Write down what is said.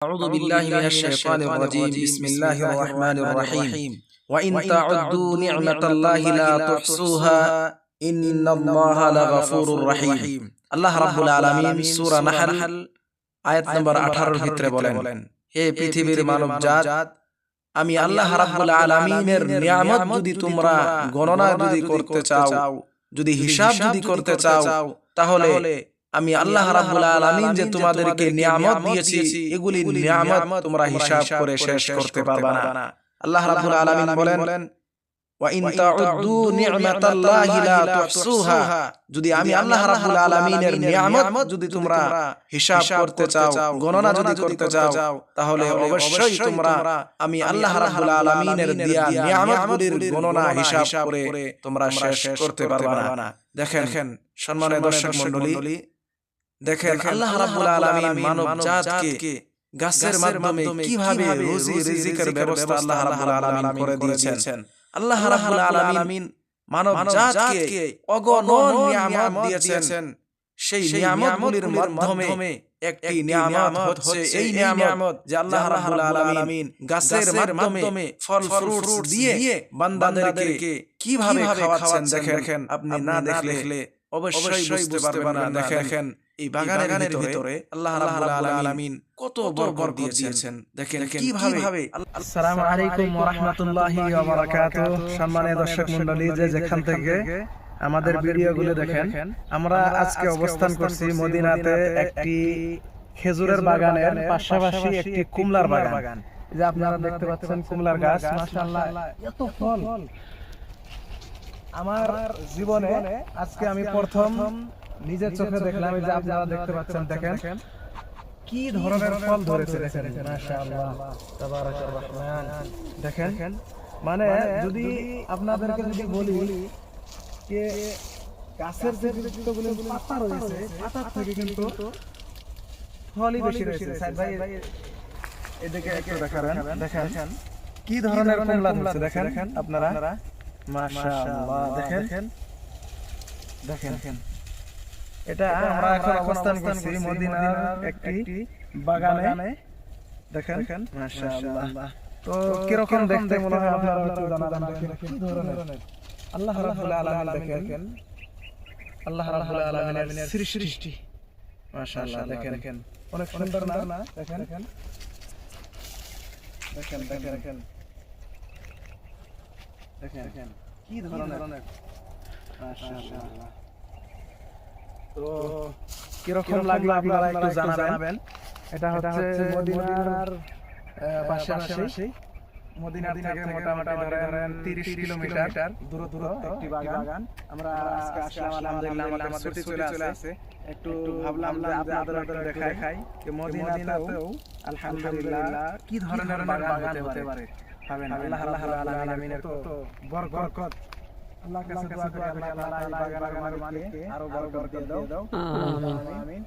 أعوذ بالله من الشيطان الرجيم بسم الله الرحمن الرحيم وإن تعدوا نعمة الله لا تحصوها إن الله لغفور رحيم আল্লাহ রাব্বুল আলামিন সূরা নাহল আয়াত নম্বর 18 এর ভিতরে বলেন হে পৃথিবীর মানব জাত আমি আল্লাহ রাব্বুল আলামিনের নিয়ামত যদি তোমরা গণনা যদি করতে চাও যদি হিসাব যদি করতে চাও তাহলে আমি আল্লাহ রাব্বুল আলামিন যে তোমাদেরকে নিয়ামত দিয়েছি এগুলি নিয়ামত তোমরা হিসাব করে শেষ করতে পারবে না। আল্লাহ রাব্বুল আলামিন বলেন ওয়া ইন তাউদ্দু নি'মাতাল্লাহি লা তুহসুহা. যদি আমি আল্লাহ রাব্বুল আলামিনের নিয়ামত যদি তোমরা হিসাব করতে চাও গণনা যদি করতে চাও তাহলে অবশ্যই তোমরা আমি আল্লাহ রাব্বুল আলামিনের দেয়া নিয়ামতগুলির গণনা হিসাব করে তোমরা শেষ করতে পারবে না। দেখেন সম্মানিত দর্শক মণ্ডলী দেখেন আল্লাহ রাব্বুল আলামিন মানব জাতকে গাছের মাধ্যমে কীভাবে রুজি রিজিকের ব্যবস্থা আল্লাহ রাব্বুল আলামিন করে দিয়েছেন। আল্লাহ রাব্বুল আলামিন মানব জাতকে অগণন নিয়ামত দিয়েছেন। সেই নিয়ামতগুলির মাধ্যমে একটি নিয়ামত হচ্ছে এই নিয়ামত যে আল্লাহ রাব্বুল আলামিন গাছের মাধ্যমে ফল ফ্রুটস দিয়ে বান্দাদেরকে কীভাবে খাওয়াচ্ছেন দেখেন। আপনি না দেখলে অবশ্যই বুঝতে পারবেন না। দেখেন এই বাগানের ভিতরে আল্লাহ রাব্বুল আলামিন কত বরকত দিয়েছেন। দেখেন কীভাবে? আসসালামু আলাইকুম ওয়া রাহমাতুল্লাহি ওয়া বারাকাতুহু। সম্মানিত দর্শক মণ্ডলী যে যেখান থেকে আমাদের ভিডিওগুলো দেখেন আমরা আজকে অবস্থান করছি মদিনাতে একটি খেজুরের বাগানের পাশাপাশি একটি কুমলার বাগান। এই যে আপনারা দেখতে পাচ্ছেন কুমলার গাছ মাশাআল্লাহ এত ফল। আমার জীবনে আজকে আমি প্রথম নিজের চোখে দেখলাম এই যে আপনারা দেখতে পাচ্ছেন দেখেন। কি ধরনের ফল ধরেছে দেখেন মাশাআল্লাহ। তাবারাকার রহমান। দেখেন। মানে যদি আপনাদেরকে যদি বলি যে গাছের যে যতগুলো পাতা রয়েছে পাতার থেকে কিন্তু ফলই বেশি রয়েছে। সাইদ ভাই এদিকে একটু দেখাবেন। দেখেন। কি ধরনের কমলা ধরেছে দেখেন আপনারা? মাশাআল্লাহ। দেখেন। দেখেন। দেখেন। এটা আমরা এখন অবস্থান করছি মদিনার একটি বাগানে। দেখেন? মাশাআল্লাহ। তো কীরকম দেখতে মনে হয় আপনারা একটু জানাবেন? কি ধরনের? আল্লাহ রাব্বুল আলামিন দেখেন। আল্লাহ রাব্বুল আলামিনের সৃষ্টি। মাশাআল্লাহ দেখেন। অনেক সুন্দর না? দেখেন। দেখেন। দেখেন দেখেন দেখেন। কি ধরনের? মাশাআল্লাহ। তো কীরকম লাগল আপনারা একটু জানাবেন? এটা হচ্ছে মদিনার পাশাপাশি মদিনার থেকে মোটামুটি ধরেন 30 কিলোমিটার দূরত্ব একটি বাগান। আমরা আজকে আসলাম আলহামদুলিল্লাহ আমাদের ছুটি চলে আসে একটু ভাবলাম যে আপনাদের দেখাই যে মদিনাতেও আলহামদুলিল্লাহ কি ধরনের বাগান হতে পারে? ভাবেন আল্লাহ আল্লাহ আলামিনের কত বরকত। আল্লাহ কাছে দোয়া করি আল্লাহ তাআলা এই বাগানের মালিককে আরও বরকত দিয়ে দাও। আমিন।